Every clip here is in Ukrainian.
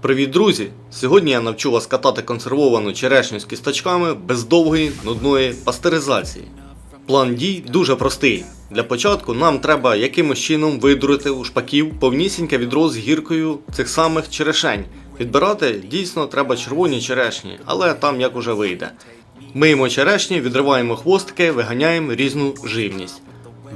Привіт, друзі! Сьогодні я навчу вас катати консервовану черешню з кісточками без довгої нудної пастеризації. План дій дуже простий. Для початку нам треба якимось чином видурити у шпаків повнісіньке відро з гіркою цих самих черешень. Відбирати дійсно треба червоні черешні, але там як уже вийде. Миємо черешні, відриваємо хвостики, виганяємо різну живність.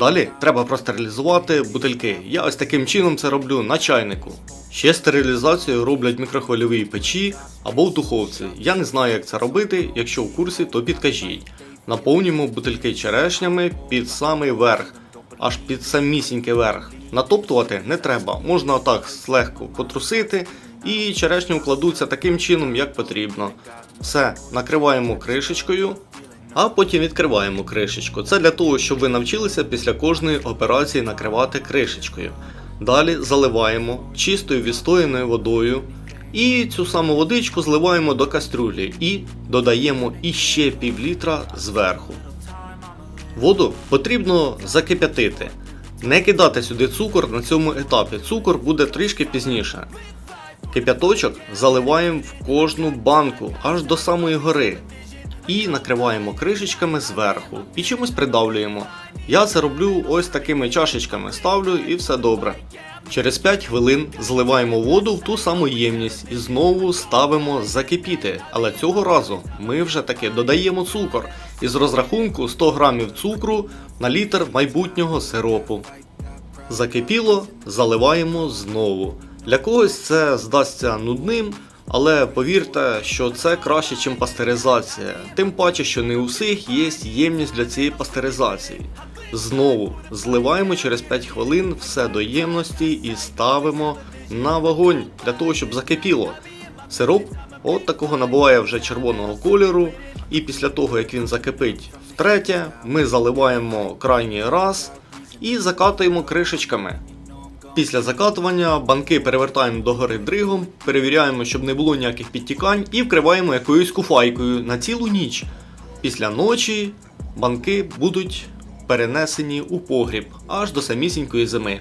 Далі треба простерилізувати бутильки. Я ось таким чином це роблю на чайнику. Ще стерилізацію роблять в мікрохвильовій печі або в духовці. Я не знаю, як це робити. Якщо в курсі, то підкажіть. Наповнюємо бутильки черешнями під самий верх, аж під самісінький верх. Натоптувати не треба, можна отак злегку потрусити, і черешню кладуться таким чином, як потрібно. Все, накриваємо кришечкою, а потім відкриваємо кришечку. Це для того, щоб ви навчилися після кожної операції накривати кришечкою. Далі заливаємо чистою відстояною водою. І цю саму водичку зливаємо до кастрюлі і додаємо іще пів літра зверху. Воду потрібно закип'ятити. Не кидати сюди цукор на цьому етапі. Цукор буде трішки пізніше. Кип'яточок заливаємо в кожну банку аж до самої гори. І накриваємо кришечками зверху і чимось придавлюємо. Я це роблю ось такими чашечками, ставлю і все добре. Через 5 хвилин зливаємо воду в ту саму ємність і знову ставимо закипіти. Але цього разу ми вже таки додаємо цукор із розрахунку 100 грамів цукру на літр майбутнього сиропу. Закипіло, заливаємо знову. Для когось це здасться нудним, але повірте, що це краще, ніж пастеризація. Тим паче, що не у всіх є ємність для цієї пастеризації. Знову зливаємо через 5 хвилин все до ємності і ставимо на вогонь для того, щоб закипіло. Сироп от такого набуває вже червоного кольору, і після того, як він закипить втретє, ми заливаємо крайній раз і закатуємо кришечками. Після закатування банки перевертаємо догори дригом, перевіряємо, щоб не було ніяких підтікань, і вкриваємо якоюсь куфайкою на цілу ніч. Після ночі банки будуть перенесені у погріб аж до самісінької зими.